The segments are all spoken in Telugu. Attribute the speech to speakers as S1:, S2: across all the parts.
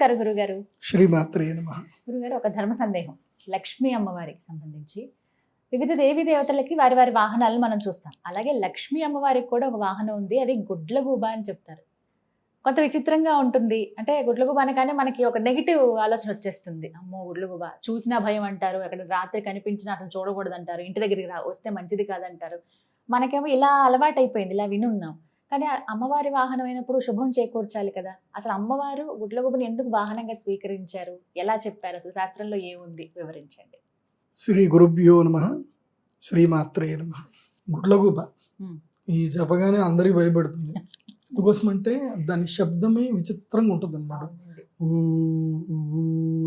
S1: నమస్కారం గురుగారు.
S2: శ్రీమాత్రే నమ.
S1: గురుగారు ఒక ధర్మ సందేహం. లక్ష్మీ అమ్మవారికి సంబంధించి వివిధ దేవీ దేవతలకి వారి వారి వాహనాలను మనం చూస్తాం. అలాగే లక్ష్మీ అమ్మవారికి కూడా ఒక వాహనం ఉంది. అది గుడ్లగూబ అని చెప్తారు. కొంత విచిత్రంగా ఉంటుంది. అంటే గుడ్లగూబ అనగానే మనకి ఒక నెగిటివ్ ఆలోచన వచ్చేస్తుంది. అమ్మో గుడ్లగూబ. చూసినా భయం అంటారు. అక్కడ రాత్రి కనిపించినా అసలు చూడకూడదు అంటారు ఇంటి దగ్గరికి రా వస్తే మంచిది కాదంటారు. మనకేమో ఇలా అలవాటు అయిపోయింది ఇలా వినున్నాం. కానీ అమ్మవారి వాహనం అయినప్పుడు శుభం చేకూర్చాలి కదా. అసలు అమ్మవారు గుడ్లగూబని ఎందుకు వాహనంగా స్వీకరించారు? ఎలా చెప్పారు? అసలు శాస్త్రంలో ఏముంది? వివరించండి.
S2: శ్రీ గురుభ్యో నమ. శ్రీమాత్రే నమ. గుడ్లగూబ. ఈ చెప్పగానే అందరికి భయపడుతుంది. ఎందుకోసం అంటే దాని శబ్దమే విచిత్రంగా ఉంటుంది అనమాట.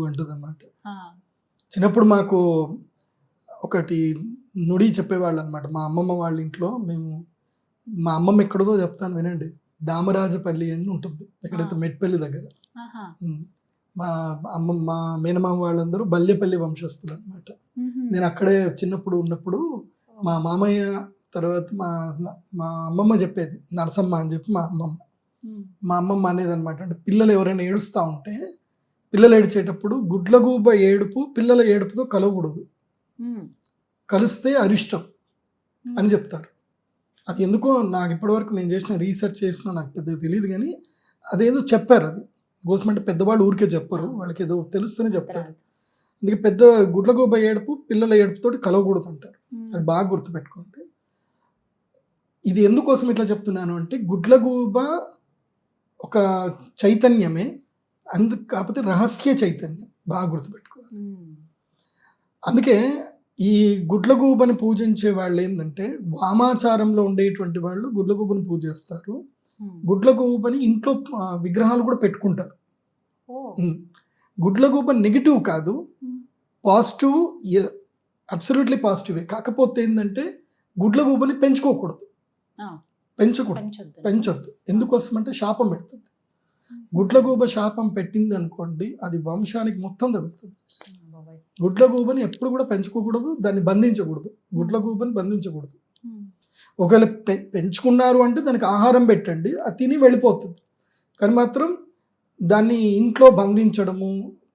S2: అంటుంది అనమాట చిన్నప్పుడు మాకు ఒకటి నుడి చెప్పేవాళ్ళు అనమాట మా అమ్మమ్మ వాళ్ళ ఇంట్లో మేము మా అమ్మమ్మ ఎక్కడదో చెప్తాను వినండి. దామరాజపల్లి అని ఉంటుంది. ఎక్కడైతే. మెట్పల్లి దగ్గర. మా అమ్మ మా మేనమామ వాళ్ళందరూ బల్యపల్లి వంశస్థులు అనమాట. నేను అక్కడే చిన్నప్పుడు ఉన్నప్పుడు మా మామయ్య తర్వాత మా మా అమ్మమ్మ చెప్పేది. నరసమ్మ అని చెప్పి మా అమ్మమ్మ.
S1: మ్మ్.
S2: మా అమ్మమ్మ అనేది అనమాట అంటే పిల్లలు ఎవరైనా ఏడుస్తూ ఉంటే పిల్లలు ఏడిచేటప్పుడు గుడ్లగూబ ఏడుపు పిల్లల ఏడుపుతో కలవకూడదు. కలిస్తే అరిష్టం అని చెప్తారు. అది ఎందుకో నాకు ఇప్పటివరకు నేను చేసిన రీసెర్చ్ చేసిన నాకు పెద్దగా తెలియదు కానీ అదేదో చెప్పారు అది. కోసం అంటే పెద్దవాళ్ళు ఊరికే చెప్పరు. వాళ్ళకి ఏదో తెలుస్తూనే చెప్తారు. అందుకే పెద్ద గుడ్లగూబ ఏడుపు పిల్లల ఏడుపుతోటి కలవకూడదు అంటారు. అది బాగా గుర్తుపెట్టుకోండి. ఇది ఎందుకోసం ఇట్లా చెప్తున్నాను అంటే గుడ్లగూబ ఒక చైతన్యమే అందు కాకపోతే రహస్య చైతన్యం. బాగా గుర్తుపెట్టుకోవాలి. అందుకే ఈ గుడ్లగూబని పూజించే వాళ్ళు ఏంటంటే వామాచారంలో ఉండేటువంటి వాళ్ళు గుడ్లగూబని పూజిస్తారు. గుడ్లగూబని ఇంట్లో విగ్రహాలు కూడా పెట్టుకుంటారు. గుడ్లగూబ నెగిటివ్ కాదు. పాజిటివ్ అబ్సల్యూట్లీ పాజిటివే. కాకపోతే ఏంటంటే గుడ్లగూబని పెంచుకోకూడదు. పెంచకూడదు.
S1: పెంచొద్దు.
S2: ఎందుకోసం అంటే శాపం పెడుతుంది. గుడ్లగూబ శాపం పెట్టింది అనుకోండి అది వంశానికి మొత్తం తగులుతుంది.
S1: మ్మ్. బాబాయ్.
S2: గుడ్లగూబని ఎప్పుడు కూడా పెంచుకోకూడదు దాన్ని బంధించకూడదు గుడ్లగూబని బంధించకూడదు
S1: మ్మ్.
S2: ఒకవేళ పె పెంచుకున్నారు అంటే దానికి ఆహారం పెట్టండి అది తిని వెళ్ళిపోతుంది కానీ మాత్రం దాన్ని ఇంట్లో బంధించడము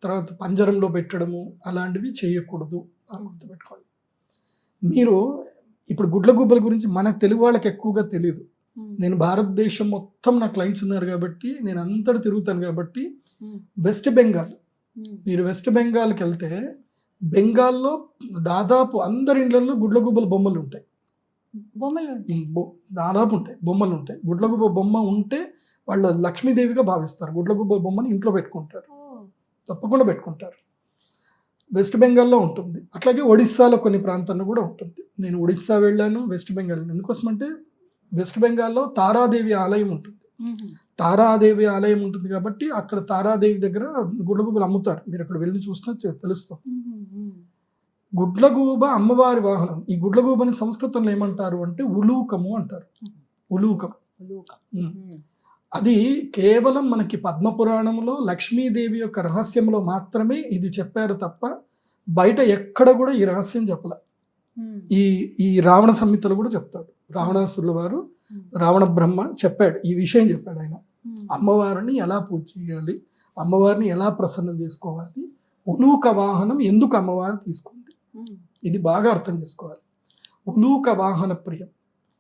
S2: తర్వాత పంజరంలో పెట్టడము అలాంటివి చేయకూడదు బాగా గుర్తుపెట్టుకోండి మీరు ఇప్పుడు గుడ్లగూబల గురించి మన తెలుగు వాళ్ళకి ఎక్కువగా తెలియదు. నేను భారతదేశం మొత్తం నా క్లయింట్స్ ఉన్నారు కాబట్టి నేను అంతటా తిరుగుతాను కాబట్టి. వెస్ట్ బెంగాల్. మీరు వెస్ట్ బెంగాల్కి వెళ్తే బెంగాల్లో దాదాపు అందరి ఇళ్ళలో గుడ్లగూబల బొమ్మలు ఉంటాయి.
S1: బొమ్మలు ఉంటాయి.
S2: ఉమ్, బొ- దాదాపు ఉంటాయి. బొమ్మలు ఉంటాయి. గుడ్లగూబ బొమ్మ ఉంటే వాళ్ళు లక్ష్మీదేవిగా భావిస్తారు. గుడ్లగూబ బొమ్మని ఇంట్లో పెట్టుకుంటారు. తప్పకుండా పెట్టుకుంటారు. వెస్ట్ బెంగాల్లో ఉంటుంది. అట్లాగే ఒడిస్సాలో కొన్ని ప్రాంతాల్లో కూడా ఉంటుంది. నేను ఒడిస్సా వెళ్ళాను వెస్ట్ బెంగాల్. ఎందుకోసం అంటే వెస్ట్ బెంగాల్లో తారాదేవి ఆలయం ఉంటుంది. తారాదేవి ఆలయం ఉంటుంది కాబట్టి అక్కడ తారాదేవి దగ్గర గుడ్లగూబలు అమ్ముతారు మీరు అక్కడ వెళ్ళి చూసినా తె- తెలుస్తుంది
S1: మ్మ్. మ్మ్.
S2: గుడ్లగూబ అమ్మవారి వాహనం ఈ గుడ్లగూబని సంస్కృతంలో ఏమంటారు అంటే ఉలూకము అంటారు ఉలూకం. అది కేవలం మనకి పద్మపురాణంలో లక్ష్మీదేవి యొక్క రహస్యంలో మాత్రమే ఇది చెప్పారు తప్ప బయట ఎక్కడ కూడా ఈ రహస్యం చెప్పలే. ఈ ఈ రావణ సంహితలు కూడా చెప్తాడు రావణాసురుల వారు. రావణ బ్రహ్మ చెప్పాడు ఈ విషయం చెప్పాడు ఆయన. అమ్మవారిని ఎలా పూజ చేయాలి అమ్మవారిని ఎలా ప్రసన్నం చేసుకోవాలి ఉలూక వాహనం ఎందుకు అమ్మవారు తీసుకుంది. ఇది బాగా అర్థం చేసుకోవాలి ఉలూక వాహన ప్రియం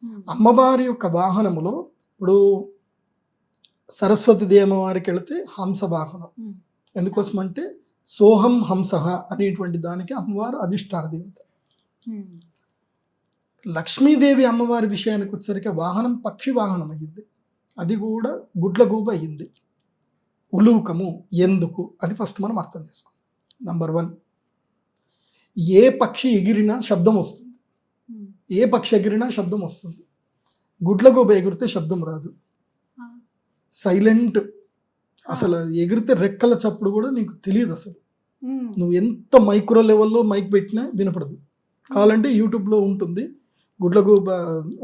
S1: మ్మ్.
S2: అమ్మవారి యొక్క వాహనములో ఇప్పుడు సరస్వతి దేవి అమ్మవారికి వెళితే హంస వాహనం. ఎందుకోసం అంటే సోహం హంస అనేటువంటి దానికి అమ్మవారు అధిష్టాన దేవత. లక్ష్మీదేవి అమ్మవారి విషయానికి వచ్చేసరికి వాహనం పక్షి వాహనం అయ్యింది అది కూడా గుడ్లగూబ అయ్యింది. ఉలూకము ఎందుకు అది ఫస్ట్ మనం అర్థం చేసుకోవాలి నంబర్ వన్ ఏ పక్షి ఎగిరినా శబ్దం వస్తుంది.
S1: మ్మ్.
S2: ఏ పక్షి ఎగిరినా శబ్దం వస్తుంది. గుడ్లగూబ ఎగిరితే శబ్దం రాదు. సైలెంట్ అసలు ఎగిరితే రెక్కల చప్పుడు కూడా నీకు తెలియదు అసలు.
S1: మ్మ్.
S2: నువ్వు ఎంత మైక్రో లెవెల్లో మైక్ పెట్టినా వినపడదు. కావాలంటే యూట్యూబ్లో ఉంటుంది. గుడ్లగూబ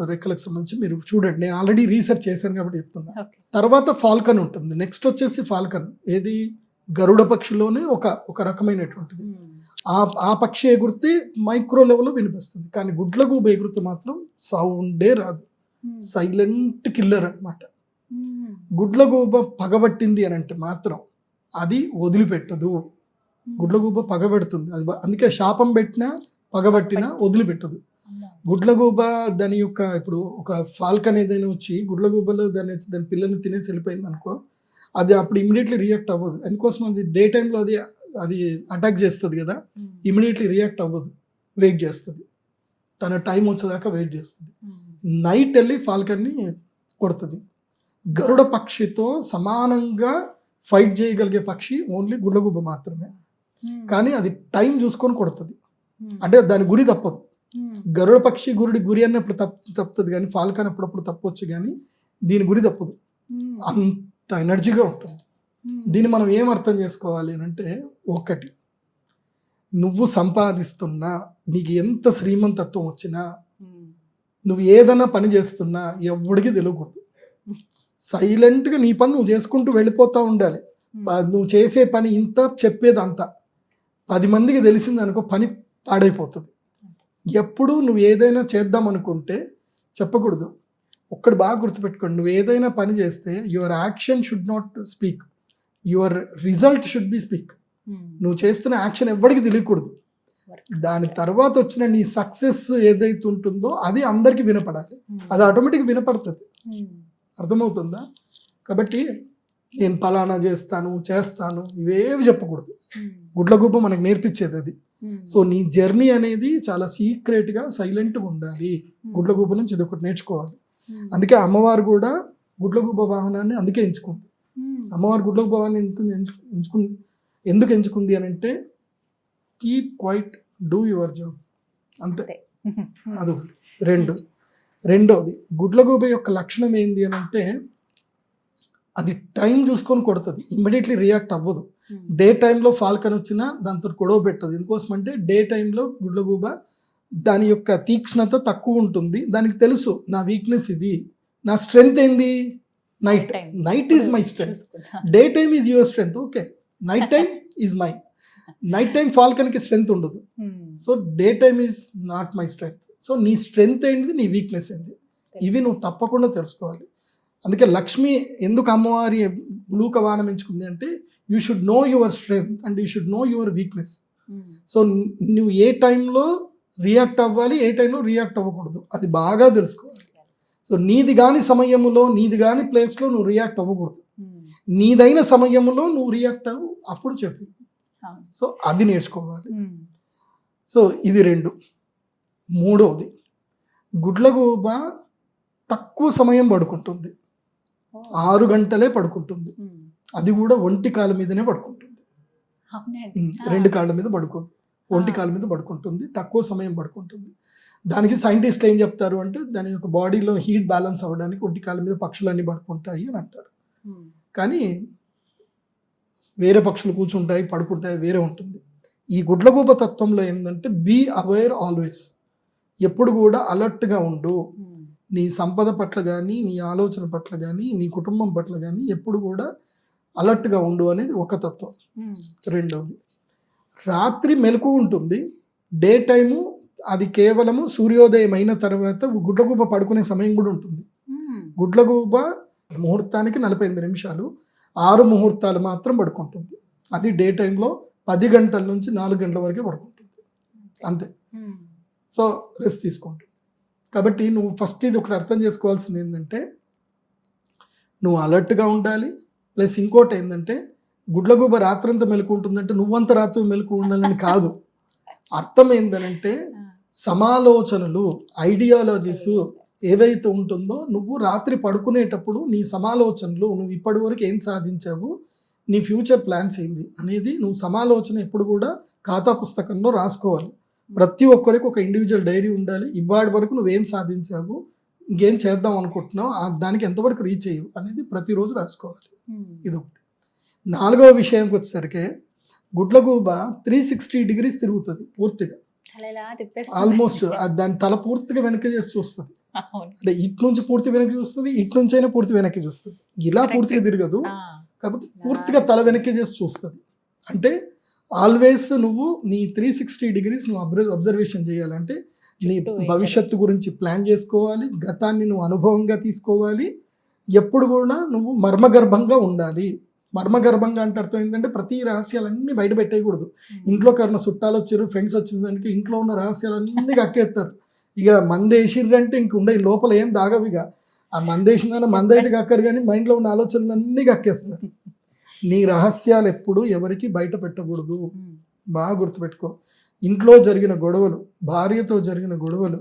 S2: రెక్కలకు సంబంధించి మీరు చూడండి. నేను ఆల్రెడీ రీసెర్చ్ చేశాను కాబట్టి చెప్తున్నా. తర్వాత ఫాల్కన్ ఉంటుంది. నెక్స్ట్ వచ్చేసి ఫాల్కన్. ఏది? గరుడ పక్షిలోనే ఒక ఒక రకమైనటువంటిది.
S1: మ్మ్.
S2: ఆ ఆ పక్షి ఎగురితే మైక్రో లెవెల్లో వినిపిస్తుంది. కానీ గుడ్లగూబ ఎగురితే మాత్రం సౌండే రాదు.
S1: మ్మ్.
S2: సైలెంట్ కిల్లర్ అన్నమాట.
S1: మ్మ్.
S2: గుడ్లగూబ పగబట్టింది అని అంటే మాత్రం అది వదిలిపెట్టదు. గుడ్లగూబ పగబెడుతుంది. అది అందుకే శాపం పెట్టినా పగబట్టినా వదిలిపెట్టదు. గుడ్లగూబ దాని యొక్క ఇప్పుడు ఒక ఫాల్కన్ ఏదైనా వచ్చి గుడ్లగూబలో దాని వచ్చి దాని పిల్లల్ని తినేసి వెళ్ళిపోయింది అనుకో అది అప్పుడు ఇమీడియట్లీ రియాక్ట్ అవ్వదు అందుకోసం అది డే టైంలో అది అది అటాక్ చేస్తుంది కదా. ఇమీడియట్లీ రియాక్ట్ అవ్వదు వెయిట్ చేస్తుంది తన టైం వచ్చేదాకా వెయిట్ చేస్తుంది. నైట్ వెళ్ళి ఫాల్కన్ని కొడుతుంది గరుడ పక్షితో సమానంగా ఫైట్ చేయగలిగే పక్షి ఓన్లీ గుడ్లగుబ్బ మాత్రమే
S1: ఉమ్.
S2: కానీ అది టైం చూసుకొని కొడుతుంది
S1: ఉమ్.
S2: అంటే దాని గురి తప్పదు. గరుడ పక్షి గురుడి గురి అన్నప్పుడు తప్పు తప్పుతుంది కానీ ఫాల్కన్ అప్పుడప్పుడు తప్పవచ్చు కానీ దీని గురి తప్పదు.
S1: ఉమ్.
S2: అంత ఎనర్జీగా ఉంటుంది.
S1: ఉమ్.
S2: దీన్ని మనం ఏం అర్థం చేసుకోవాలి అని అంటే ఒకటి నువ్వు సంపాదిస్తున్నా నీకు ఎంత శ్రీమంతత్వం వచ్చినా. నువ్వు ఏదైనా పని చేస్తున్నా ఎవడికి తెలియకూడదు. సైలెంట్గా నీ పని నువ్వు చేసుకుంటూ వెళ్ళిపోతూ ఉండాలి. నువ్వు చేసే పని ఇంత చెప్పేది అంత పది మందికి తెలిసింది అనుకో పని పాడైపోతుంది. ఎప్పుడు నువ్వు ఏదైనా చేద్దాం అనుకుంటే చెప్పకూడదు ఒక్కడు బాగా గుర్తుపెట్టుకోండి నువ్వు ఏదైనా పని చేస్తే your action should not speak your result should be speak. నువ్వు చేస్తున్న యాక్షన్ ఎవరికి తెలియకూడదు. దాని తర్వాత వచ్చిన నీ సక్సెస్ ఏదైతే ఉంటుందో అది అందరికీ వినపడాలి
S1: ఉమ్.
S2: అది ఆటోమేటిక్గా వినపడుతుంది
S1: ఉమ్.
S2: అర్థమవుతుందా కాబట్టి నేను పలానా చేస్తాను చేస్తాను ఇవేవి చెప్పకూడదు
S1: ఉమ్.
S2: గుడ్లగూబ మనకు నేర్పించేది అది. సో నీ జర్నీ అనేది చాలా సీక్రెట్గా సైలెంట్గా ఉండాలి
S1: ఉమ్.
S2: గుడ్లగూబ నుంచి ఇది ఒకటి నేర్చుకోవాలి
S1: ఉమ్.
S2: అందుకే అమ్మవారు కూడా గుడ్లగూబ వాహనాన్ని అందుకే ఎంచుకుంది. అమ్మవారు గుడ్లగూబ వాహనాన్ని ఎందుకు ఎంచు ఎంచుకుంది ఎందుకు ఎంచుకుంది అని అంటే keep quiet do your job అంతే. అదొకటి రెండు రెండోది గుడ్లగూబ యొక్క లక్షణం ఏంది అని అంటే అది టైం చూసుకొని కొడుతుంది ఇమ్మీడియట్లీ రియాక్ట్ అవ్వదు. డే టైంలో ఫాల్కన్ వచ్చినా దాంతో గొడవ పెట్టదు. ఎందుకోసం అంటే డే టైంలో గుడ్లగూబ దాని యొక్క తీక్ష్ణత తక్కువ ఉంటుంది. దానికి తెలుసు నా వీక్నెస్ ఇది నా స్ట్రెంగ్త్ ఏంది? Night. Night is my strength. Day time is your strength okay night time is my night time ఫాల్కన్కి strength ఉండదు. So day time is not my strength so నీ స్ట్రెంగ్త్ ఏంటిది? నీ వీక్నెస్ ఏంటి ఇవి నువ్వు తప్పకుండా తెలుసుకోవాలి. అందుకే లక్ష్మి ఎందుకు అమ్మవారి బ్లూ కవానం ఎంచుకుంది అంటే you should know your strength and you should know your weakness. So నువ్వు ఏ టైంలో రియాక్ట్ అవ్వాలి ఏ టైంలో రియాక్ట్ అవ్వకూడదు అది బాగా తెలుసుకోవాలి సో నీది కాని సమయంలో నీది కాని ప్లేస్లో నువ్వు రియాక్ట్ అవ్వకూడదు
S1: ఉమ్.
S2: నీదైన సమయంలో నువ్వు రియాక్ట్ అవ్వు అప్పుడు చెప్పు. సో అది నేర్చుకోవాలి. సో ఇది రెండు మూడవది గుడ్లగూబ తక్కువ సమయం పడుకుంటుంది. ఆరు గంటలే పడుకుంటుంది
S1: ఉమ్.
S2: అది కూడా ఒంటి కాళ్ళ మీదనే పడుకుంటుంది. రెండు కాళ్ళ మీద పడుకోదు. ఒంటి. కాళ్ళ మీద పడుకుంటుంది. తక్కువ సమయం పడుకుంటుంది. దానికి సైంటిస్టులు ఏం చెప్తారు అంటే దాని యొక్క బాడీలో హీట్ బ్యాలెన్స్ అవ్వడానికి ఒంటి కాళ్ళ మీద పక్షులన్నీ పడుకుంటాయి అని అంటారు. కానీ వేరే పక్షులు కూర్చుంటాయి పడుకుంటాయి వేరే ఉంటుంది. ఈ గుడ్లగూబ తత్వంలో ఏంటంటే బీ అవేర్ ఆల్వేస్ ఎప్పుడు కూడా అలర్ట్గా ఉండు. నీ సంపద పట్ల కానీ నీ ఆలోచన పట్ల కానీ నీ కుటుంబం పట్ల కానీ ఎప్పుడు కూడా అలర్ట్గా ఉండు అనేది ఒక తత్వం. రెండవది రాత్రి మెలకు ఉంటుంది. డే టైము అది కేవలము సూర్యోదయం అయిన తర్వాత గుడ్లగూబ పడుకునే సమయం కూడా ఉంటుంది. గుడ్లగూబ ముహూర్తానికి నలభై ఎనిమిది నిమిషాలు ఆరు ముహూర్తాలు మాత్రం పడుకుంటుంది. అది డే టైంలో పది గంటల నుంచి నాలుగు గంటల వరకే పడుకుంటుంది. అంతే. సో రెస్ట్ తీసుకుంటుంది కాబట్టి నువ్వు ఫస్ట్ ఇది ఒకటి అర్థం చేసుకోవాల్సింది ఏంటంటే నువ్వు అలర్ట్గా ఉండాలి ప్లస్ ఇంకోటి ఏంటంటే గుడ్లగూబ రాత్రంతా మెలకు ఉంటుందంటే నువ్వంత రాత్రి మెలకు ఉండాలని కాదు. అర్థం ఏంటంటే
S1: ఆ.
S2: సమాలోచనలు ఐడియాలజీస్ ఏవైతే ఉంటుందో నువ్వు రాత్రి పడుకునేటప్పుడు నీ సమాలోచనలు నువ్వు ఇప్పటి వరకు ఏం సాధించావు నీ ఫ్యూచర్ ప్లాన్స్ ఏంది అనేది నువ్వు సమాలోచన ఎప్పుడు కూడా ఖాతా పుస్తకంలో రాసుకోవాలి. ప్రతి ఒక్కరికి ఒక ఇండివిజువల్ డైరీ ఉండాలి. ఇవాటి వరకు నువ్వేం సాధించావు ఇంకేం చేద్దాం అనుకుంటున్నావు ఆ దానికి ఎంతవరకు రీచ్ అయ్యవు అనేది ప్రతిరోజు రాసుకోవాలి. ఇది ఒకటి నాలుగవ విషయంకి వచ్చేసరికి గుడ్లగూబ త్రీ సిక్స్టీ డిగ్రీస్ తిరుగుతుంది పూర్తిగా. ఆల్మోస్ట్ దాని తల పూర్తిగా వెనక్కి చేసి చూస్తుంది. అంటే ఇటు నుంచి పూర్తి వెనక్కి చూస్తుంది ఇటు నుంచి అయినా పూర్తి వెనక్కి చూస్తుంది ఇలా. పూర్తిగా తిరగదు. కాకపోతే పూర్తిగా తల వెనక్కి చేసి చూస్తుంది అంటే ఆల్వేస్ నువ్వు నీ త్రీ సిక్స్టీ డిగ్రీస్ నువ్వు అబ్జర్వ్ అబ్జర్వేషన్ చేయాలంటే నీ భవిష్యత్తు గురించి ప్లాన్ చేసుకోవాలి గతాన్ని నువ్వు అనుభవంగా తీసుకోవాలి ఎప్పుడు కూడా నువ్వు మర్మగర్భంగా ఉండాలి. మర్మగర్భంగా అంటే అర్థం ఏంటంటే ప్రతి రహస్యాలన్నీ బయట పెట్టేయకూడదు. ఇంట్లో కన్నా చుట్టాలు వచ్చారు ఫ్రెండ్స్ వచ్చిందానికి ఇంట్లో ఉన్న రహస్యాలన్నీ కక్కేస్తారు. ఇక మంది వేసిర్రంటే ఇంక ఉండే లోపల ఏం దాగవు ఇక. ఆ మంది వేసిందని మంది అయితే కక్కరు కానీ మైండ్లో ఉన్న ఆలోచనలన్నీ కక్కేస్తారు. నీ రహస్యాలు ఎప్పుడు ఎవరికి బయట పెట్టకూడదు. బాగా గుర్తుపెట్టుకో. ఇంట్లో జరిగిన గొడవలు భార్యతో జరిగిన గొడవలు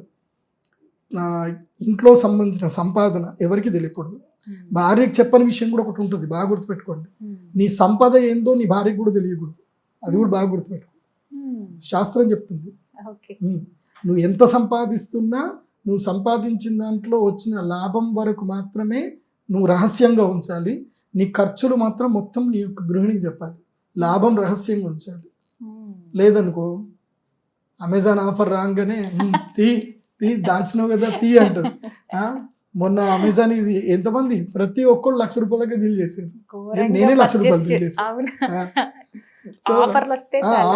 S2: ఇంట్లో సంబంధించిన సంపాదన ఎవరికి తెలియకూడదు. భార్యకి చెప్పని విషయం కూడా ఒకటి ఉంటుంది బాగా గుర్తుపెట్టుకోండి. నీ సంపద ఏందో నీ భార్యకు కూడా తెలియకూడదు. అది కూడా బాగా గుర్తుపెట్టుకో. శాస్త్రం చెప్తుంది. నువ్వు ఎంత సంపాదిస్తున్నా నువ్వు సంపాదించిన దాంట్లో వచ్చిన లాభం వరకు మాత్రమే నువ్వు రహస్యంగా ఉంచాలి. నీ ఖర్చులు మాత్రం మొత్తం నీ యొక్క గృహిణికి చెప్పాలి. లాభం రహస్యంగా ఉంచాలి. లేదనుకో అమెజాన్ ఆఫర్ రాగానే "ఉమ్, తీ తీ దాచినావు కదా తీ అంటది? మొన్న అమెజాన్ ఇది ఎంతమంది ప్రతి ఒక్కళ్ళు లక్ష రూపాయల దగ్గర బిల్ చేశారు నేనే లక్ష రూపాయలు బిల్ చేశాను.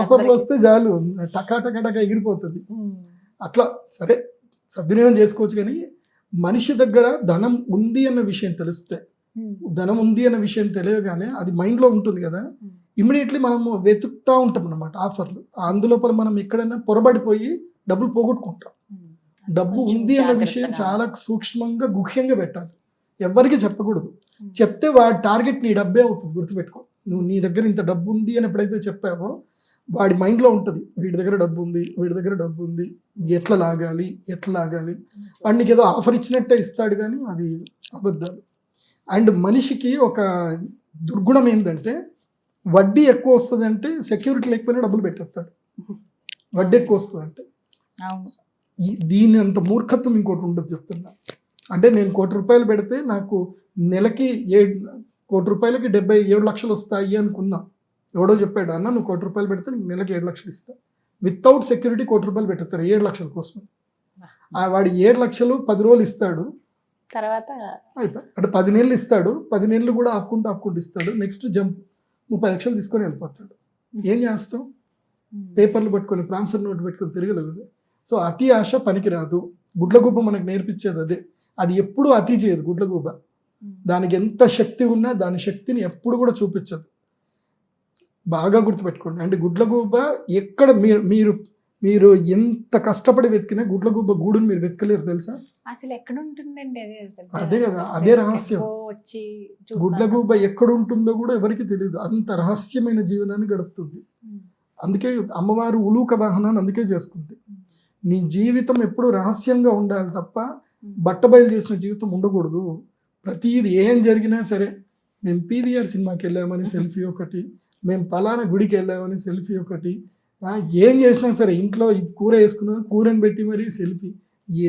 S1: ఆఫర్లు వస్తే చాలు
S2: టకా టకా టకా ఎగిరిపోతుంది. అట్లా సరే సద్వినియోగం చేసుకోవచ్చు కానీ మనిషి దగ్గర ధనం ఉంది అన్న విషయం తెలిస్తే. ధనం ఉంది అన్న విషయం తెలియగానే అది మైండ్లో ఉంటుంది కదా. ఇమీడియట్లీ మనము వెతుకుతూ ఉంటాం అన్నమాట ఆఫర్లు అందులోపల మనం ఎక్కడైనా పొరబడిపోయి డబ్బులు పోగొట్టుకుంటాం. డబ్బు ఉంది అన్న విషయం. చాలా సూక్ష్మంగా గుహ్యంగా పెట్టాలి. ఎవ్వరికి చెప్పకూడదు. చెప్తే వాడి టార్గెట్ నీ డబ్బే అవుతుంది గుర్తుపెట్టుకో. నువ్వు నీ దగ్గర ఇంత డబ్బు ఉంది అని ఎప్పుడైతే చెప్పావో వాడి మైండ్లో ఉంటుంది వీడి దగ్గర డబ్బు ఉంది వీడి దగ్గర డబ్బు ఉంది ఎట్లా లాగాలి ఎట్లా లాగాలి? వాడికి ఏదో ఆఫర్ ఇచ్చినట్టే ఇస్తాడు కానీ అది అబద్ధాలు. అండ్ మనిషికి ఒక దుర్గుణం ఏంటంటే వడ్డీ ఎక్కువ వస్తుంది అంటే సెక్యూరిటీ లేకపోయినా డబ్బులు పెట్టేస్తాడు. వడ్డీ ఎక్కువ వస్తుంది అంటే దీని అంత మూర్ఖత్వం ఇంకోటి ఉండదు చెప్తున్నా. అంటే నేను కోటి రూపాయలు పెడితే నాకు నెలకి ఏడు కోటి రూపాయలకి డెబ్బై ఏడు లక్షలు వస్తాయి అనుకున్నా. ఎవడో చెప్పాడు అన్న నువ్వు కోటి రూపాయలు పెడితే నీకు నెలకి ఏడు లక్షలు ఇస్తా. వితౌట్ సెక్యూరిటీ కోటి రూపాయలు పెట్టేస్తారు ఏడు లక్షల కోసం. ఆ వాడు ఏడు లక్షలు పది రోజులు ఇస్తాడు.
S1: తర్వాత
S2: అయిపోయి అంటే పది నెలలు ఇస్తాడు. పది నెలలు కూడా ఆపుకుంటూ ఆపుకుంటూ ఇస్తాడు. నెక్స్ట్ జంప్ ముప్పై లక్షలు తీసుకొని వెళ్ళిపోతాడు. ఏం చేస్తాం?
S1: ఉమ్.
S2: పేపర్లు పట్టుకొని ప్రాంసర్ నోట్ పెట్టుకొని తిరగలేదు సో అతి ఆశ పనికిరాదు. గుడ్లగూబ మనకు నేర్పించేది అదే. అది ఎప్పుడూ అతి చేయదు గుడ్లగూబ. దానికి ఎంత శక్తి ఉన్నా దాని శక్తిని ఎప్పుడు కూడా చూపించదు. బాగా గుర్తుపెట్టుకోండి. అంటే గుడ్లగూబ ఎక్కడ మీరు మీరు మీరు ఎంత కష్టపడి వెతికినా గుడ్లగూబ గూడుని మీరు వెతకలేరు తెలుసా?
S1: అసలు ఎక్కడ ఉంటుందండి అదే
S2: కదా, అదే రహస్యం.
S1: వచ్చి చూస్తాం.
S2: గుడ్లగూబ ఎక్కడ ఉంటుందో కూడా ఎవరికి తెలియదు అంత రహస్యమైన జీవనాన్ని గడుపుతుంది. అందుకే అమ్మవారు ఉలూక వాహనాన్ని అందుకే చేసుకుంది. నీ జీవితం ఎప్పుడు రహస్యంగా ఉండాలి తప్ప. బట్టబయలు చేసిన జీవితం ఉండకూడదు. ప్రతిది ఏం జరిగినా సరే మేము పీవీఆర్ సినిమాకి వెళ్ళామని సెల్ఫీ ఒకటి మేము పలానా గుడికి వెళ్ళామని సెల్ఫీ ఒకటి. ఏం చేసినా సరే ఇంట్లో ఇది కూర వేసుకున్నావు కూరని పెట్టి మరీ సెల్ఫీ.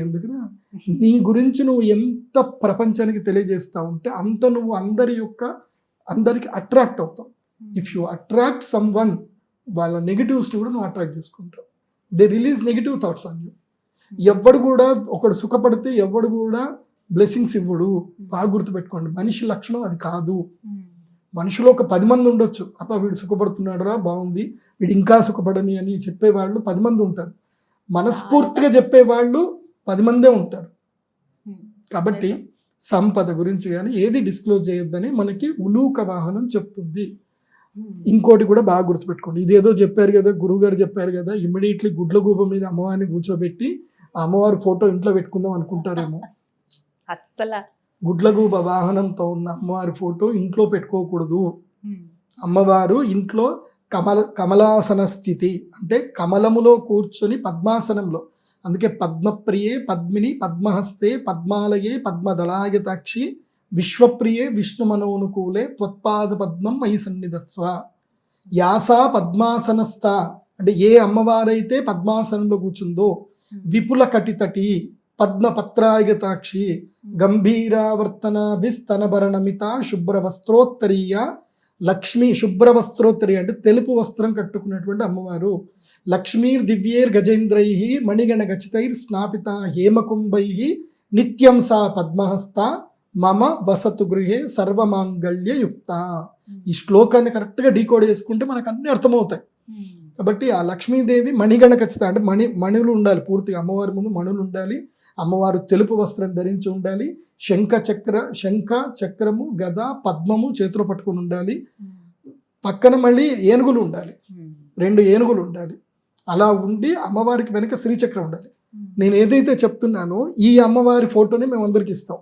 S2: ఎందుకునా నీ గురించి నువ్వు ఎంత ప్రపంచానికి తెలియజేస్తా ఉంటే అంత నువ్వు అందరి యొక్క అందరికి అట్రాక్ట్ అవుతావు. If you attract someone వాళ్ళ నెగిటివ్స్ని కూడా నువ్వు అట్రాక్ట్ చేసుకుంటావు. They release negative thoughts on you ఎవ్వడు కూడా ఒకడు సుఖపడితే ఎవడు కూడా బ్లెస్సింగ్స్ ఇవ్వడు. బాగా గుర్తుపెట్టుకోండి. మనిషి లక్షణం అది కాదు. మనుషులు ఒక పది మంది ఉండొచ్చు. అప్ప వీడు సుఖపడుతున్నాడురా బాగుంది. వీడు ఇంకా సుఖపడని అని చెప్పేవాళ్ళు పది మంది ఉంటారు. మనస్ఫూర్తిగా చెప్పేవాళ్ళు పది మందే ఉంటారు. కాబట్టి సంపద గురించి కానీ ఏది డిస్క్లోజ్ చేయొద్దని మనకి ఉలూక వాహనం చెప్తుంది. ఇంకోటి కూడా బాగా గుర్తుపెట్టుకోండి. ఇదేదో చెప్పారు కదా గురువు గారు చెప్పారు కదా ఇమ్మీడియట్లీ గుడ్ల గూప మీద అమ్మవారిని కూర్చోబెట్టి ఆ అమ్మవారి ఫోటో ఇంట్లో పెట్టుకుందాం అనుకుంటారేమో.
S1: అస్సలు.
S2: గుడ్లగూబ వాహనంతో ఉన్న అమ్మవారి ఫోటో ఇంట్లో పెట్టుకోకూడదు. అమ్మవారు ఇంట్లో కమల కమలాసన స్థితి అంటే కమలములో కూర్చొని పద్మాసనంలో. అందుకే పద్మప్రియే పద్మిని పద్మహస్తే పద్మాలయే పద్మదళాయతాక్షి విశ్వప్రియే విష్ణు మనోనుకూలే త్వత్పాద పద్మం మయి సన్నిధత్స్వ. యాసా పద్మాసనస్థ. అంటే ఏ అమ్మవారైతే పద్మాసనంలో కూర్చుందో విపుల కటితటి పద్మపత్రాయతాక్షి గంభీరావర్తనాభిస్తనభరణమిత శుభ్ర వస్త్రోత్తరీయ లక్ష్మి శుభ్ర వస్త్రోత్తరీయ అంటే తెలుపు వస్త్రం కట్టుకున్నటువంటి అమ్మవారు. లక్ష్మీర్ దివ్యేర్ గజేంద్రై మణిగణ గచితైర్ స్నాపిత హేమకుంభై నిత్యం సా పద్మహస్త. మమ వసతు గృహే సర్వమాంగళ్య యుక్త. ఈ శ్లోకాన్ని కరెక్ట్గా డీకోడ్ చేసుకుంటే మనకు అన్ని అర్థమవుతాయి.
S1: ఉమ్.
S2: కాబట్టి ఆ లక్ష్మీదేవి మణిగణ ఖచ్చిత అంటే మణి మణులు ఉండాలి. పూర్తిగా అమ్మవారి ముందు మణులు ఉండాలి. అమ్మవారు తెలుపు వస్త్రం ధరించి ఉండాలి. శంఖ చక్ర శంఖ చక్రము గద పద్మము చేతిలో పట్టుకొని ఉండాలి. పక్కన మళ్ళీ ఏనుగులు ఉండాలి. రెండు ఏనుగులు ఉండాలి. అలా ఉండి అమ్మవారికి వెనక శ్రీచక్రం ఉండాలి. నేను ఏదైతే చెప్తున్నానో ఈ అమ్మవారి ఫోటోని మేము అందరికి ఇస్తాం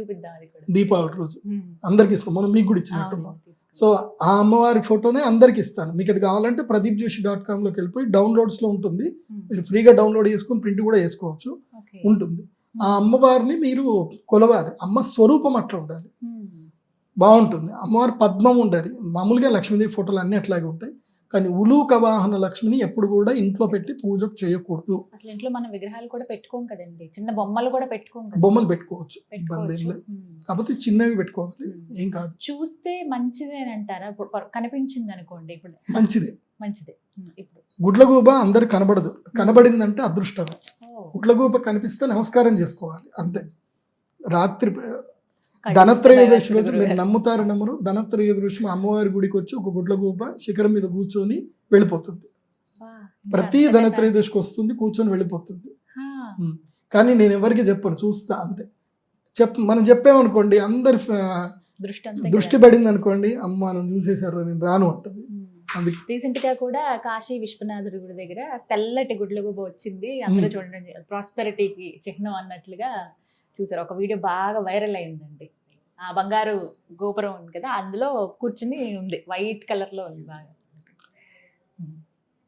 S1: చూపిద్దాం అది కూడా
S2: దీపావళి రోజు. అందరికి ఇస్తాం. మనం మీకు కూడా ఇచ్చినట్టున్నాం. సో ఆ అమ్మవారి ఫోటోనే అందరికి ఇస్తాను. మీకు అది కావాలంటే ప్రదీప్ జోషి డాట్ కామ్లోకి వెళ్ళిపోయి డౌన్లోడ్స్లో ఉంటుంది. మీరు ఫ్రీగా డౌన్లోడ్ చేసుకొని ప్రింట్ కూడా వేసుకోవచ్చు. ఉంటుంది. ఆ అమ్మవారిని మీరు కొలవాలి. అమ్మ స్వరూపం అట్లా ఉండాలి. బాగుంటుంది. అమ్మవారి పద్మం ఉండాలి. మామూలుగా లక్ష్మీదేవి ఫోటోలు అన్నీ అట్లాగే ఉంటాయి. కానీ ఉలూక వాహన లక్ష్మిని ఎప్పుడు కూడా ఇంట్లో పెట్టి పూజ చేయకూడదు.
S1: అసలు ఇంట్లో మనం విగ్రహాలు కూడా పెట్టుకోం కదండి. చిన్న బొమ్మలు కూడా పెట్టుకోం
S2: బొమ్మలు పెట్టుకోవచ్చు ఇబ్బంది లేదు. కాకపోతే చిన్నవి పెట్టుకోవాలి. ఏం కాదు.
S1: చూస్తే మంచిదే అని అంటారా ఇప్పుడు కనిపించింది అనుకోండి ఇప్పుడు.
S2: మంచిదే.
S1: మంచిదే. ఇప్పుడు.
S2: గుడ్లగూబ అందరు కనబడదు. కనబడిందంటే అదృష్టమే. గుడ్లగూబ కనిపిస్తే నమస్కారం చేసుకోవాలి అంతే. రాత్రి ధనత్రయోదశి రోజు మీరు. నమ్ముతారు నమ్మరు. ధనత్రయోదశి అమ్మవారి గుడికి వచ్చి ఒక గుడ్లగూబ శిఖరం మీద కూర్చొని వెళ్ళిపోతుంది. ప్రతి ధనత్రయోదశికి వస్తుంది కూర్చొని వెళ్ళిపోతుంది. కానీ నేను ఎవరికి చెప్పను చూస్తా అంతే. చెప్ మనం చెప్పామనుకోండి అందరి
S1: దృష్టి
S2: పడింది అనుకోండి అమ్మ మనం చూసేశారు నేను రాను అంటది.
S1: రీసెంట్గా కూడా కాశీ విశ్వనాథుడి గుడి దగ్గర తెల్లటి గుడ్ల గుబ వచ్చింది. అందరూ. చూడండి ప్రాస్పెరిటీకి చిహ్నం అన్నట్లుగా. చూసారు. ఒక వీడియో బాగా వైరల్ అయిందండి. ఆ బంగారు గోపురం ఉంది కదా అందులో కూర్చుని ఉంది. వైట్ కలర్లో ఉంది బాగా.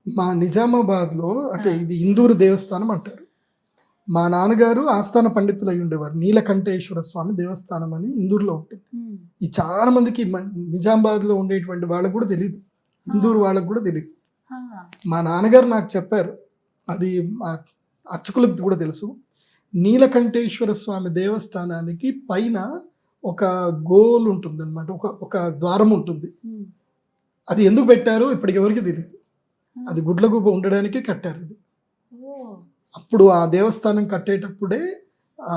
S2: మా నిజామాబాద్లో అంటే. ఇది ఇందూరు దేవస్థానం అంటారు. మా నాన్నగారు ఆస్థాన పండితులు అయి ఉండేవారు. నీలకంఠేశ్వర స్వామి దేవస్థానం అని ఇందూరులో ఉంటుంది. ఈ చాలా మందికి నిజామాబాద్లో ఉండేటువంటి వాళ్ళకు కూడా తెలియదు ఇందూరు వాళ్ళకు కూడా తెలియదు మా నాన్నగారు నాకు చెప్పారు. అది మా అర్చకులకు కూడా తెలుసు. నీలకంఠేశ్వర స్వామి దేవస్థానానికి పైన ఒక గోల్ ఉంటుంది అనమాట ఒక ఒక ద్వారం ఉంటుంది. అది ఎందుకు పెట్టారో ఇప్పటికి ఎవరికి తెలియదు అది గుడ్లగూబ ఉండడానికే కట్టారు ఇది అప్పుడు ఆ దేవస్థానం కట్టేటప్పుడే ఆ,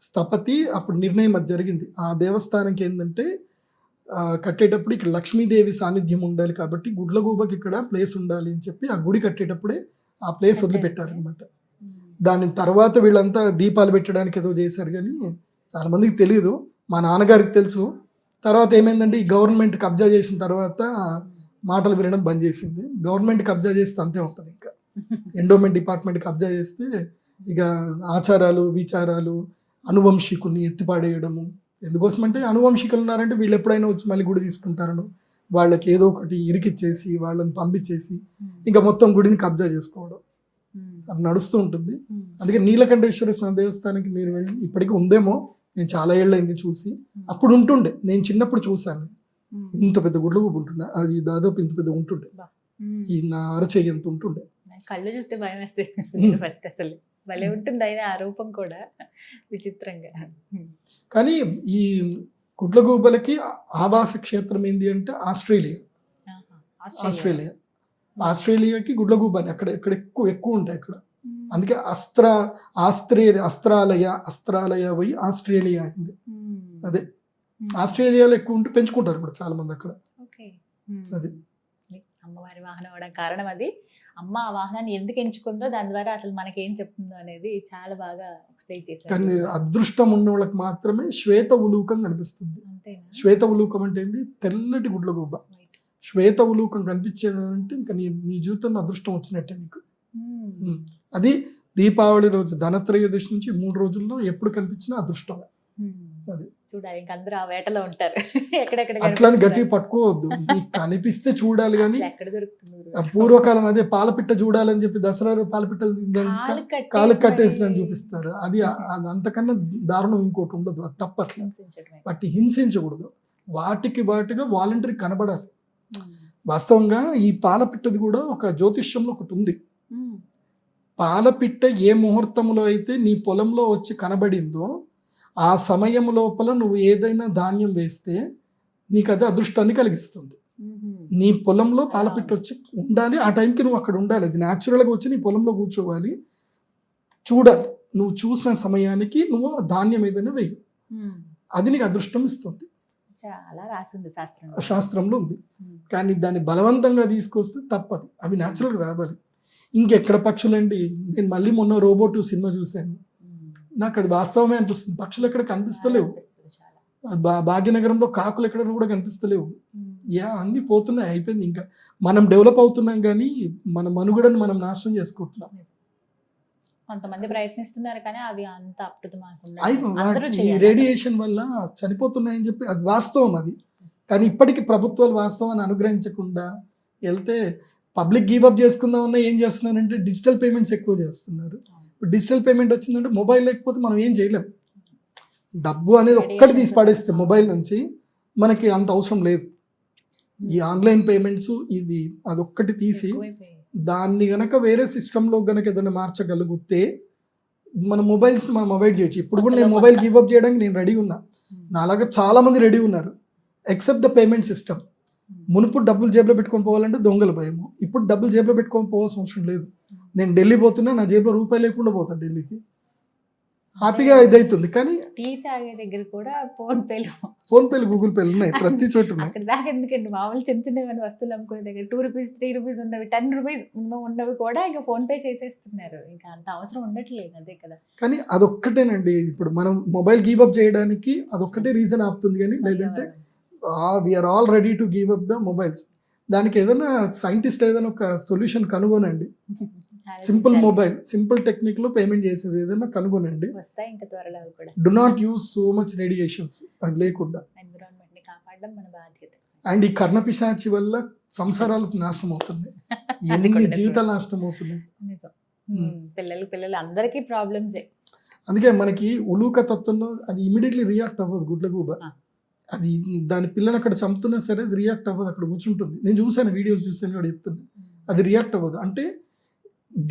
S2: స్థపతి అప్పుడు నిర్ణయం అది జరిగింది. ఆ దేవస్థానంకి ఏంటంటే కట్టేటప్పుడు ఇక్కడ లక్ష్మీదేవి సాన్నిధ్యం ఉండాలి కాబట్టి గుడ్లగూబకి ఇక్కడ ప్లేస్ ఉండాలి అని చెప్పి ఆ గుడి కట్టేటప్పుడే ఆ ప్లేస్ వదిలిపెట్టారు అనమాట
S1: మ్మ్.
S2: దాని తర్వాత వీళ్ళంతా దీపాలు పెట్టడానికి ఏదో చేశారు కానీ చాలా మందికి తెలియదు మా నాన్నగారికి తెలుసు. తర్వాత ఏమైందంటే ఈ గవర్నమెంట్ కబ్జా చేసిన తర్వాత మాటలు వినడం బంద్ చేసింది. గవర్నమెంట్ కబ్జా చేస్తే అంతే ఉంటుంది ఇంకా. ఎండోమెంట్ డిపార్ట్మెంట్ కబ్జా చేస్తే ఇక ఆచారాలు విచారాలు అనువంశికుల్ని ఎత్తిపాడేయడము. ఎందుకోసమంటే అనువంశికులు ఉన్నారంటే వీళ్ళు ఎప్పుడైనా వచ్చి మళ్ళీ గుడి తీసుకుంటారను వాళ్ళకి ఏదో ఒకటి ఇరికిచ్చేసి వాళ్ళని పంపించేసి. ఇంకా మొత్తం గుడిని కబ్జా చేసుకోవడం. నడుస్తూ ఉంటుంది. అందుకే నీలకంఠేశ్వర స్వామి దేవస్థానానికి మీరు వెళ్ళి ఇప్పటికీ ఉందేమో నేను చాలా ఏళ్ళైంది చూసి. అప్పుడు ఉంటుండే. నేను చిన్నప్పుడు చూశాను. ఇంత పెద్ద గుడ్లు ఉంటుండే అది దాదాపు ఇంత పెద్ద ఉంటుండే. ఈ నా అరచెయ్యి ఎంత ఉంటుండే
S1: కళ్ళు చూస్తే భయం వేస్తే.
S2: మ్మ్.
S1: ఫస్ట్ అసలు. భలే ఉంటుంది అయినా ఆ రూపం కూడా. విచిత్రంగా.
S2: కానీ ఈ గుడ్లగూబలకి ఆవాస క్షేత్రం ఏంటి అంటే ఆస్ట్రేలియా. ఆస్ట్రేలియా. ఆస్ట్రేలియాకి గుడ్లగూబ అని అక్కడ ఇక్కడ ఎక్కువ ఎక్కువ ఉంటాయి అక్కడ. అందుకే అస్త్ర ఆస్ట్రే అస్త్రాలయ అస్త్రాలయ పోయి ఆస్ట్రేలియా అయింది. అదే. ఆస్ట్రేలియాలో ఎక్కువ ఉంటే పెంచుకుంటారు కూడా చాలా మంది అక్కడ. అది.
S1: అమ్మవారి వాహనం అవడం కారణం అది అమ్మ ఆ వాహనాన్ని ఎందుకు ఎంచుకుందో దాని ద్వారా అసలు మనకి ఏం చెప్తుందో అనేది చాలా బాగా ఎక్స్ప్లెయిన్
S2: కానీ
S1: చేశారు
S2: అదృష్టం ఉన్న వాళ్ళకి మాత్రమే శ్వేత ఉలూకం కనిపిస్తుంది శ్వేత ఉలూకం అంటే ఏంది తెల్లటి గుడ్లగూబ
S1: Right.
S2: శ్వేత ఉలూకం కనిపించేది అంటే ఇంకా నీ నీ జీవితంలో అదృష్టం వచ్చినట్టే నీకు
S1: మ్మ్.
S2: మ్మ్. అది దీపావళి రోజు ధనత్రయోదశి నుంచి మూడు రోజుల్లో ఎప్పుడు కనిపించినా అదృష్టం
S1: మ్మ్.
S2: అది.
S1: చూడాలి ఇంక అందరూ ఆ వేటలో ఉంటారు ఎక్కడెక్కడ కనిపిస్తుందో.
S2: గట్టిగా పట్టుకోవద్దు నీకు కనిపిస్తే చూడాలి కానీ
S1: ఎక్కడ దొరుకుతుంది
S2: పూర్వకాలం అదే పాలపిట్ట చూడాలని చెప్పి దసరా పాలపిట్టలు
S1: కాలు కట్టేసి
S2: కాలు కట్టేసి దాన్ని
S1: మరి
S2: చూపిస్తారు అది అంతకన్నా దారుణం ఇంకోటి ఉండదు అది తప్పట్ల. వాటిని హింసించకూడదు వాటికి వాటిగా వాలంటరీ కనబడాలి. వాస్తవంగా ఈ పాలపిట్టది కూడా ఒక జ్యోతిష్యంలో ఒకటి ఉంది. పాలపిట్ట ఏ ముహూర్తంలో అయితే నీ పొలంలో వచ్చి కనబడిందో ఆ సమయం లోపల నువ్వు ఏదైనా ధాన్యం వేస్తే నీకు అది అదృష్టాన్ని కలిగిస్తుంది. నీ పొలంలో పాలపిట్ట వచ్చి ఉండాలి. ఆ టైంకి నువ్వు అక్కడ ఉండాలి. అది న్యాచురల్గా వచ్చి నీ పొలంలో కూర్చోవాలి. చూడాలి. నువ్వు చూసిన సమయానికి నువ్వు ఆ ధాన్యం ఏదైనా వేయి. అది నీకు అదృష్టం ఇస్తుంది.
S1: చాలా రాసింది శాస్త్రం
S2: శాస్త్రంలో ఉంది. కానీ దాన్ని బలవంతంగా తీసుకొస్తే తప్పదు. అవి న్యాచురల్గా రావాలి. ఇంకెక్కడ పక్షులండి? నేను మళ్ళీ మొన్న రోబోట్ సినిమా చూశాను. నాకు అది వాస్తవమే అనిపిస్తుంది. పక్షులు ఎక్కడ కనిపిస్తలేవు. భాగ్యనగరంలో కాకులు ఎక్కడ కూడా కనిపిస్తలేవు. యా అన్ని పోతున్నాయి అయిపోయింది ఇంకా. మనం డెవలప్ అవుతున్నాం కానీ మన మనుగడను మనం నాశనం చేసుకుంటున్నాం.
S1: కొంతమంది ప్రయత్నిస్తున్నారు కానీ అవి అంత
S2: వాటి- ఈ రేడియేషన్ వల్ల చనిపోతున్నాయని చెప్పి అది వాస్తవం అది. కానీ ఇప్పటికీ ప్రభుత్వాలు వాస్తవాన్ని అనుగ్రహించకుండా వెళ్తే పబ్లిక్ గివ్ అప్ చేసుకుందామన్నా ఏం చేస్తున్నారంటే డిజిటల్ పేమెంట్స్ ఎక్కువ చేస్తున్నారు. డిజిటల్ పేమెంట్ వచ్చిందంటే మొబైల్ లేకపోతే మనం ఏం చేయలేం. డబ్బు అనేది ఒక్కటి తీసి పడేస్తే మొబైల్ నుంచి మనకి అంత అవసరం లేదు. ఈ ఆన్లైన్ పేమెంట్స్ ఇది అదొక్కటి తీసి దాన్ని గనక వేరే సిస్టంలో గనక ఏదైనా మార్చగలిగితే మన మొబైల్స్ మనం అవాయిడ్ చేయొచ్చు. ఇప్పుడు కూడా నేను మొబైల్
S1: కొత్త.
S2: గివ్ అప్ చేయడానికి నేను రెడీ ఉన్నా. నాలాగా చాలా మంది రెడీ ఉన్నారు. ఎక్సెప్ట్ ద పేమెంట్ సిస్టమ్ మునుపు డబ్బులు జేబులో పెట్టుకొని పోవాలంటే దొంగల భయము. ఇప్పుడు డబ్బులు జేబులో పెట్టుకొని పోవాల్సిన అవసరం లేదు. నేను ఢిల్లీ పోతున్నా నా జేబులో రూపాయి లేకుండా పోతాను ఢిల్లీకి. హ్యాపీగా ఇదవుతుంది కానీ
S1: టీ తాగే దగ్గర కూడా ఫోన్ పేలు.
S2: ఫోన్ పేలు గూగుల్ పేలు ఉన్నాయి ప్రతి చోట
S1: అక్కడ దాకా ఎందుకండి? మామూలు చిన్న చిన్న ఏమైనా వస్తువులు అమ్ముకునే దగ్గర టూ రూపీస్ త్రీ రూపీస్ ఉన్నవి టెన్ రూపీస్ ఉన్నవి కూడా ఇంకా ఫోన్ పే చేసేస్తున్నారు. ఇంకా అంత అవసరం ఉండట్లేదు అదే కదా.
S2: కానీ అదొక్కటేనండి. ఇప్పుడు మనం మొబైల్ గివ్ అప్ చేయడానికి అదొక్కటే రీజన్ ఆపుతుంది కానీ లేదంటే we are all ready to give up the mobiles దానికి ఏదైనా సైంటిస్ట్ ఏదైనా ఒక సొల్యూషన్ కనుగొనండి. సింపుల్ మొబైల్ సింపుల్ టెక్నిక్లో పేమెంట్ చేసేది ఏదైనా కనుగొనండి.
S1: వస్తాయి ఇంకా త్వరలో అవి కూడా.
S2: Do not use so much radiations అది లేకుండా.
S1: ఎన్విరాన్మెంట్ని కాపాడడం మన బాధ్యత.
S2: అండ్ ఈ కర్ణపిశాచి వల్ల సంసారాలు నాశనం అవుతుంది ఎన్ని. జీవితాలు నాశనం అవుతున్నాయి
S1: నిజం ఉమ్, పిల్లలు పిల్లలు అందరికీ ప్రాబ్లమ్సే
S2: అందుకే మనకి ఉలూక తత్వంలో అది ఇమీడియట్లీ రియాక్ట్ అవ్వదు గుడ్లగూబ
S1: ఆ.
S2: అది దాని పిల్లని అక్కడ చంపుతున్నా సరే అది రియాక్ట్ అవ్వదు అక్కడ కూర్చుంటుంది. నేను చూసాను వీడియోస్ చూసాను కూడా చెప్తున్నా. అది రియాక్ట్ అవ్వదు. అంటే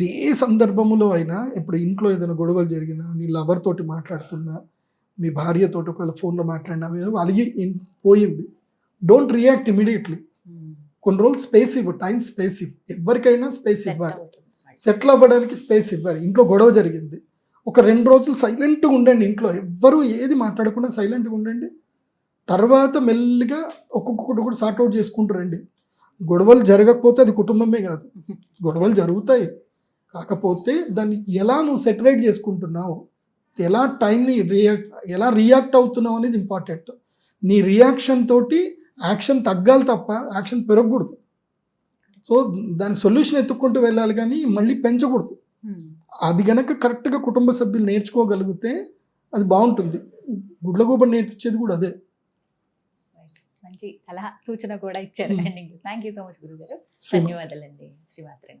S2: ఏ సందర్భంలో అయినా ఇప్పుడు ఇంట్లో ఏదైనా గొడవలు జరిగినా నీ లవర్ తోటి మాట్లాడుతున్నా మీ భార్యతోటి ఒకవేళ ఫోన్లో మాట్లాడినా అలిగి పోయింది. డోంట్ రియాక్ట్ ఇమీడియట్లీ కొన్ని రోజులు స్పేస్ ఇవ్వు టైం స్పేస్ ఇవ్వు. ఎవరికైనా స్పేస్ ఇవ్వాలి. సెటిల్ అవ్వడానికి స్పేస్ ఇవ్వాలి. ఇంట్లో గొడవ జరిగింది. ఒక రెండు రోజులు సైలెంట్గా ఉండండి ఇంట్లో. ఎవ్వరూ ఏది మాట్లాడకుండా సైలెంట్గా ఉండండి. తర్వాత మెల్లిగా ఒక్కొక్కటి కూడా సార్ట్అవుట్ చేసుకుంటూ రండి. గొడవలు జరగకపోతే అది కుటుంబమే కాదు. గొడవలు జరుగుతాయి. కాకపోతే దాన్ని ఎలా నువ్వు సెటరేట్ చేసుకుంటున్నావు ఎలా టైంని రియాక్ట్ ఎలా రియాక్ట్ అవుతున్నావు అనేది ఇంపార్టెంట్. నీ రియాక్షన్ తోటి యాక్షన్ తగ్గాలి తప్ప యాక్షన్ పెరగకూడదు. సో దాని సొల్యూషన్ ఎత్తుక్కుంటూ వెళ్ళాలి కానీ మళ్ళీ పెంచకూడదు. అది గనక కరెక్ట్గా కుటుంబ సభ్యులు నేర్చుకోగలిగితే అది బాగుంటుంది. గుడ్లగూబ నేర్పించేది కూడా అదే.
S1: మంచి సలహా సూచన కూడా ఇచ్చారు
S2: Hmm.
S1: Thank you so much గురుగారు. ధన్యవాదాలండి. శ్రీమాత్రి